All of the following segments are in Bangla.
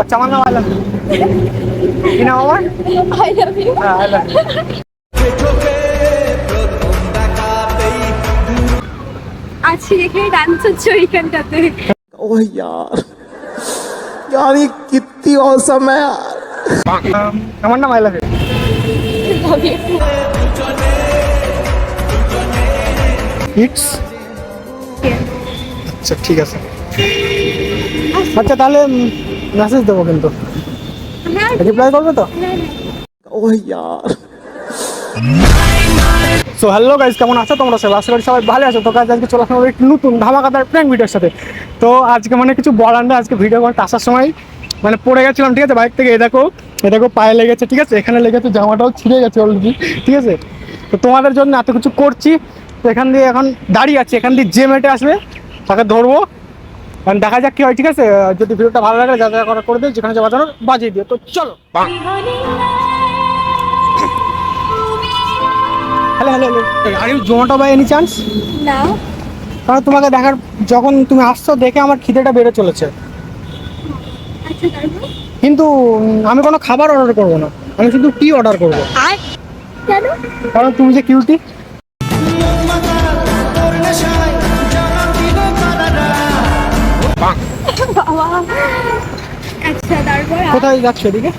আচ্ছা আমার নাম আইলাম কি নাম আমার I love you. হ্যাঁ আইলাম আছি এখানে ডান্স হচ্ছে ওইখানটাতে ओह यार यार ये कितनी औसम है यार আমার নাম আইলাম Love you. ইটস আচ্ছা ঠিক আছে আচ্ছা তাহলে মেসেজ দেবো কিন্তু। হ্যাঁ। রিপ্লাই করবে তো? হ্যাঁ, হ্যাঁ। ও সো হ্যালো গাইজ কেমন আছো? তোমরা সবাই আশা করি সবাই ভালো আছো। তো গাছ আজকে চলে আসলাম একটু নতুন ধামাকাদার প্র্যাঙ্ক ভিডিওর সাথে। তো আজকে মানে কিছু বলান্ডা আজকে ভিডিও করতে আসার সময় মানে পড়ে গেছিলাম ঠিক আছে? বাইক থেকে এ দেখো এ দেখো পায়ে লেগেছে ঠিক আছে? এখানে লেগেছে জামাটাও ছিঁড়ে গেছে অলরেডি ঠিক আছে? তো তোমাদের জন্য এত কিছু করছি। তো এখান দিয়ে এখন দাঁড়িয়ে আছি এখান দিয়ে যে মেয়েটা আসবে তাকে ধরবো। দেখা যাক কি হয় ঠিক আছে? যদি ভিডিওটা ভালো লাগে যা যা করা করে দিও যেখানে যা বাজানোর বাজিয়ে দিও। তো চলো। Hello hello hello are you Zomato by any chance না কারণ তোমাকে দেখার যখন তুমি আসছো দেখে আমার খিদেটা বেড়ে চলেছে। আচ্ছা কিন্তু আমি কোনো খাবার অর্ডার করব না। আমি শুধু টি অর্ডার করব। আর? কেন? কারণ তুমি যে কিউটি তারপর কোথায় যাচ্ছ এদিকে?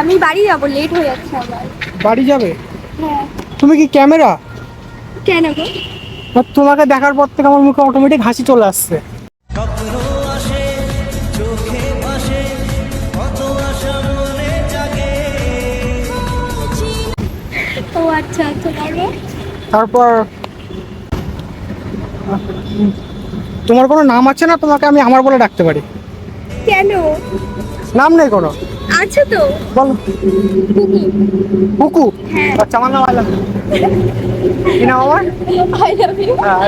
আমি বাড়ি যাব লেট হয়ে যাচ্ছে আমার। বাড়ি যাবে? হ্যাঁ। তুমি কি ক্যামেরা? কেন গো? তোমাকে দেখার পর থেকে আমার মুখে অটোমেটিক হাসি চলে আসছে। ও আচ্ছা আচ্ছা তারপর তারপর তোমার কোনো নাম আছে না? তোমাকে আমি আমার বলে ডাকতে পারি। কেন? নাম নেই কোনো? আচ্ছা তো। বলো। কুকু। হ্যাঁ। আচ্ছা আমার নাম আইলাম কি নাম আমার? আই লাভ ইউ হ্যাঁ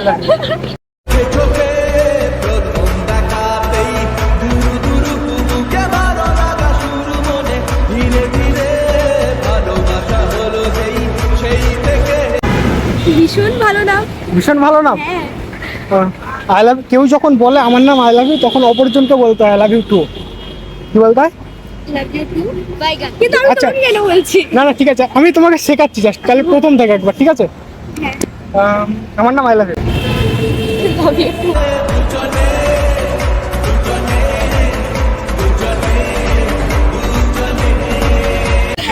ভীষণ ভালো না ভীষণ ভালো নাম? হ্যাঁ। আই লাভ কেউ যখন বলে আমার নাম আই লাভ ইউ তখন অপরজনকে বলতে আই লাভ ইউ টু। কি আমি আচ্ছা। না না ঠিক আছে। আমি তোমাকে শেখাচ্ছি জাস্ট তাহলে প্রথম থেকে একবার ঠিক আছে? হ্যাঁ। আমার নাম আই লাভ ইউ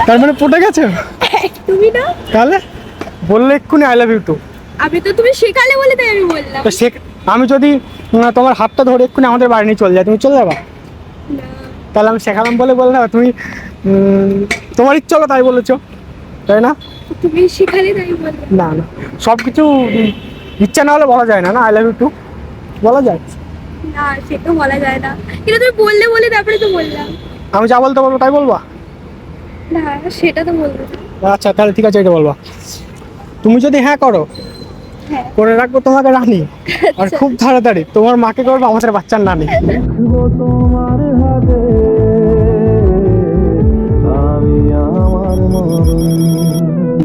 তার মানে পটে গেছে? তুমি না? তাহলে? বললে এক্ষুনি আই লাভ ইউ টু আমি তো তুমি শেখালে বলে তাই আমি বললাম। তো শেখ আমি যদি তোমার হাতটা ধরে এক্ষুনি আমাদের বাড়ি নিয়ে চলে যাই তুমি চলে যাবা? না। তাহলে আমি শেখালাম বলে বললে তুমি তোমার ইচ্ছা হলো তাই বলেছ তাই না? তুমি শেখালে তাই না না সব কিছু ইচ্ছা না হলে বলা যায় না না? আই লাভ ইউ টু বলা যায়? না সে তো বলা যায় না। কিন্তু তুমি বললে বলে তারপরে তো বললাম। আমি যা বলতে বলব তাই বলবা? না সেটা তো বলব আচ্ছা তাহলে ঠিক আছে এটা বলবা। তুমি যদি হ্যাঁ করো হ্যাঁ। করে রাখব তোমাকে রানী। আর খুব তাড়াতাড়ি তোমার মাকে করব আমাদের বাচ্চার নানি।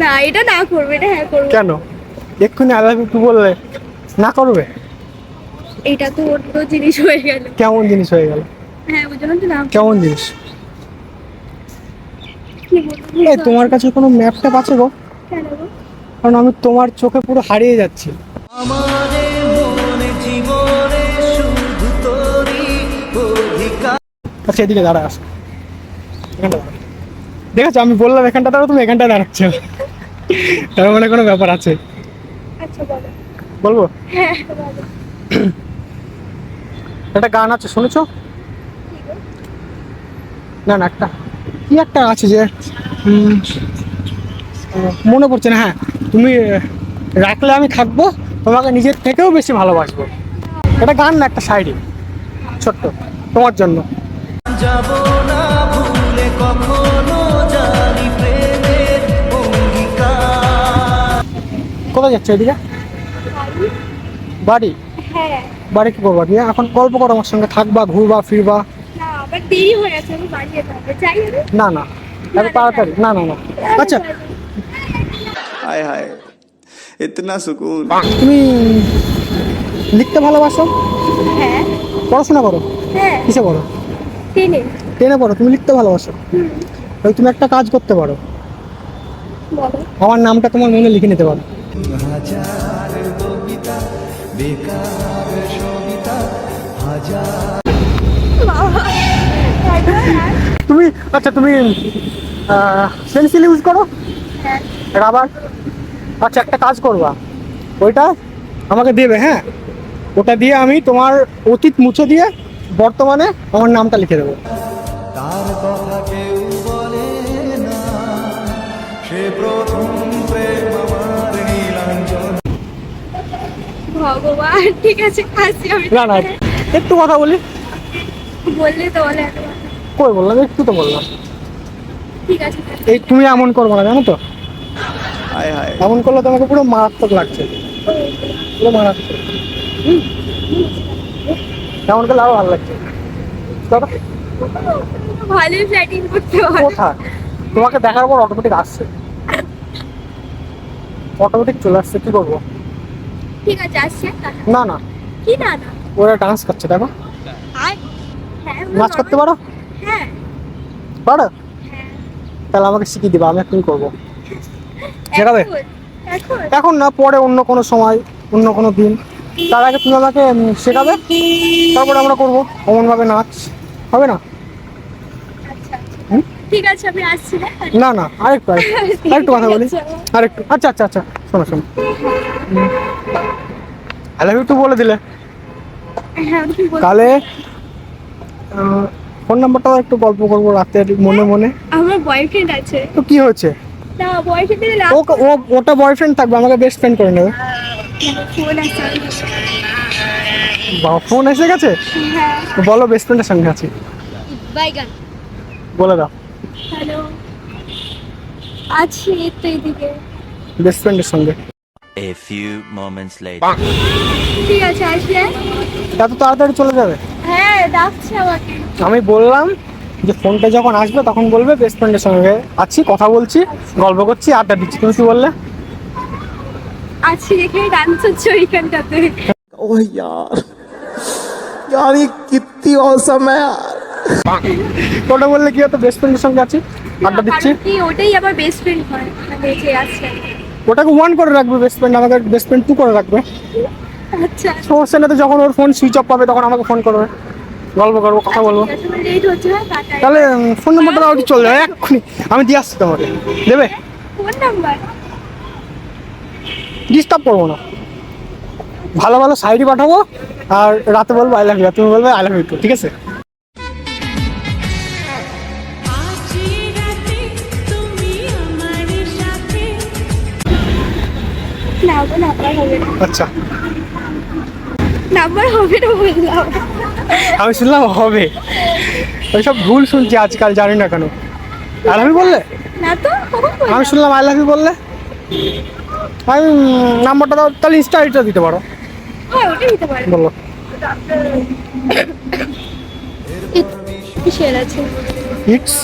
না এটা না করবে এটা হ্যাঁ করবে। কেন? এক্ষুনি আই লাভ ইউ বললে? না করবে? এটা তো অন্য জিনিস হয়ে গেল। কেমন জিনিস হয়ে গেল? হ্যাঁ ওই জন্য তো না কেমন জিনিস? এই তোমার কাছে কোনো ম্যাপ ট্যাপ আছে গো? কারণ আমি তোমার চোখে পুরো হারিয়ে যাচ্ছি। আচ্ছা এদিকে দাঁড়া আসো। দেখেছ আমি বললাম এখানটা দাঁড়া তুমি এখানটা দাঁড়াচ্ছ। তার মানে কোনো ব্যাপার আছে? আচ্ছা বলো। বলব? হ্যাঁ একটা গান আছে শুনেছো? না না একটা কি একটা আছে যে মনে পড়ছে না হ্যাঁ। তুমি রাখলে আমি থাকব তোমাকে নিজের থেকেও বেশি ভালোবাসবো। এটা গান না একটা সাইডে। ছোট্ট তোমার জন্য। যাব না ভুলে কখনো কোথায় যাচ্ছে এদিকে? বাড়ি? হ্যাঁ। বাড়ি কি করবা? নিয়ে এখন গল্প করো আমার সঙ্গে। থাকবা ঘুরবা ফিরবা। না না আমি তাড়াতাড়ি। না না না। আচ্ছা। হায় হায়। ইতনা সুকুন। তুমি লিখতে ভালোবাসো? হ্যাঁ। পড়াশোনা করো? হ্যাঁ। কিসে করো টেনে। টেনে পড়ো। তুমি লিখতে ভালোবাসো? ওই তুমি একটা কাজ করতে পারো। আমার নামটা তোমার মনে লিখে নিতে পারো। হাজার কবিতা বেকার সবিতা হাজার। তুমি আচ্ছা তুমি পেন্সিল ইউজ করো? হ্যাঁ। রাবার? আচ্ছা একটা কাজ করবা। ওইটা আমাকে দেবে হ্যাঁ? ওটা দিয়ে আমি তোমার অতীত মুছে দিয়ে বর্তমানে আমার নামটা লিখে দেবো। ভগবান ঠিক আছে আসি আমি। না না একটু কথা বলি। বললে তো বলে কই বললাম? একটু তো বললাম। ঠিক আছে এই তুমি এমন করব না জানো তো? হায় হায়। এমন করলে তোমাকে পুরো মারাত্মক লাগছে। পুরো মারাত্মক। এমন করলে আরও ভালো লাগছে। করতে হবে। তোমাকে দেখার পর অটোমেটিক আসছে। অটোমেটিক চলে আসছে কি করব? ঠিক আছে আসছি। না না। কি না না ওরা ডান্স করছে দেখো। হ্যাঁ নাচ করতে পারো? হ্যাঁ। পারো? হ্যাঁ। তাহলে আমাকে শিখিয়ে দিবা আমি এক্ষুনি করব। শেখাবে? এখন? এখন? এখন না পরে অন্য কোনো সময় অন্য কোনো দিন। তার আগে তুমি আমাকে শেখাবে। তারপরে আমরা করব। অমনভাবে নাচ। হবে না? আচ্ছা। হুম? ঠিক আছে আমি আসছি হ্যাঁ। না না আরেকটু আরেকটু আরেকটু কথা বলি। আরেকটু আচ্ছা আচ্ছা আচ্ছা শোনো শোনো। আই লাভ ইউ তো বলে দিলে। তাহলে ফোন নাম্বারটাও একটু গল্প করব রাতে মনে মনে। আমার বয়ফ্রেন্ড আছে। তো কি হয়েছে? না বয়ফ্রেন্ডের লাভ ও ও ওটা বয়ফ্রেন্ড থাকবে আমাকে বেস্ট ফ্রেন্ড করে নেবে। ফোন ফোন এসে গেছে? হ্যাঁ। বলো বেস্ট ফ্রেন্ডের সঙ্গে আছি। বলে দাও। হ্যালো আছি এই তো এদিকে বেস্ট ফ্রেন্ডের সঙ্গে A few moments later. ঠিক আছে আসলে এত তাড়াতাড়ি চলে যাবে হ্যাঁ ডাকছে আমাকে আমি বললাম যে ফোনটা যখন আসবে তখন বলবে বেস্ট ফ্রেন্ডের সঙ্গে আছি কথা বলছি গল্প করছি আড্ডা দিচ্ছি তুমি কি বললে আছি এখানে ডান্স হচ্ছে ওইখানটাতে ओह यार यार ये कितनी औसम है यार ওটা বললে কি হতো বেস্ট ফ্রেন্ডের সঙ্গে আছি আড্ডা দিচ্ছি? কি ওটাই আমার বেস্ট ফ্রেন্ড হয় মানে যে আছে। ওটাকে ওয়ান করে রাখবে বেস্ট ফ্রেন্ড আমাকে বেস্ট ফ্রেন্ড টু করে রাখবে। আচ্ছা। সমস্যা তো যখন ওর ফোন সুইচ অফ পাবে তখন আমাকে ফোন করবে। গল্প করব কথা বলব। হচ্ছে হ্যাঁ তাহলে ফোন নাম্বারটা একটু চলে যাবে এক্ষুনি। আমি দিয়ে আসছি তোমাকে। দেবে? ফোন নাম্বার ডিস্টার্ব করব না। ভালো ভালো সাইডই পাঠাবো আর রাতে বলব আই লাভ ইউ তুমি বলবে আই লাভ ইউ ঠিক আছে? আচ্ছা। নাম্বার হবে না বললাম। আমি শুনলাম হবে। ওইসব ভুল শুনছি আজকাল জানি না কেন। লাভ ইউ বললে? না তো আমি শুনলাম আই লাভ ইউ বললে। আমি নাম্বারটা দাও তাহলে ইনস্টা আইডিটা দিতে পারো। হ্যাঁ দিতে পারে। বলো। কিসের আছে? ইটস?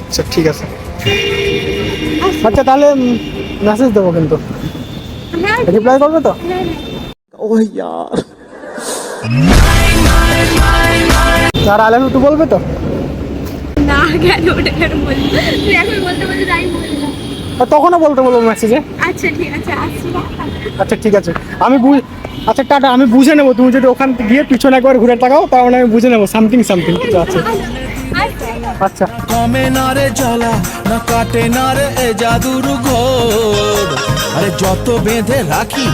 আচ্ছা ঠিক আছে। আচ্ছা তাহলে মেসেজ দেবো কিন্তু। হ্যাঁ। রিপ্লাই করবে তো? হ্যাঁ, হ্যাঁ। ও ইয়ার। আর একটু বলবে তো? না কেন ওটা এখন বলতে বলতে তাই বলব। তখনও বলতে বলব মেসেজে আচ্ছা ঠিক আছে আচ্ছা ঠিক আছে। আমি বুঝ আচ্ছা টাটা আমি বুঝে নেব। তুমি যদি ওখান গিয়ে পিছনে একবার ঘুরে তাকাও তাহলে আমি বুঝে নেব। সামথিং সামথিং আচ্ছা।, আচ্ছা।, আচ্ছা। আচ্ছা। কমে না রে জ্বালা, না কাটে না রে এ জাদুর ঘোর। আরে যত বেঁধে রাখি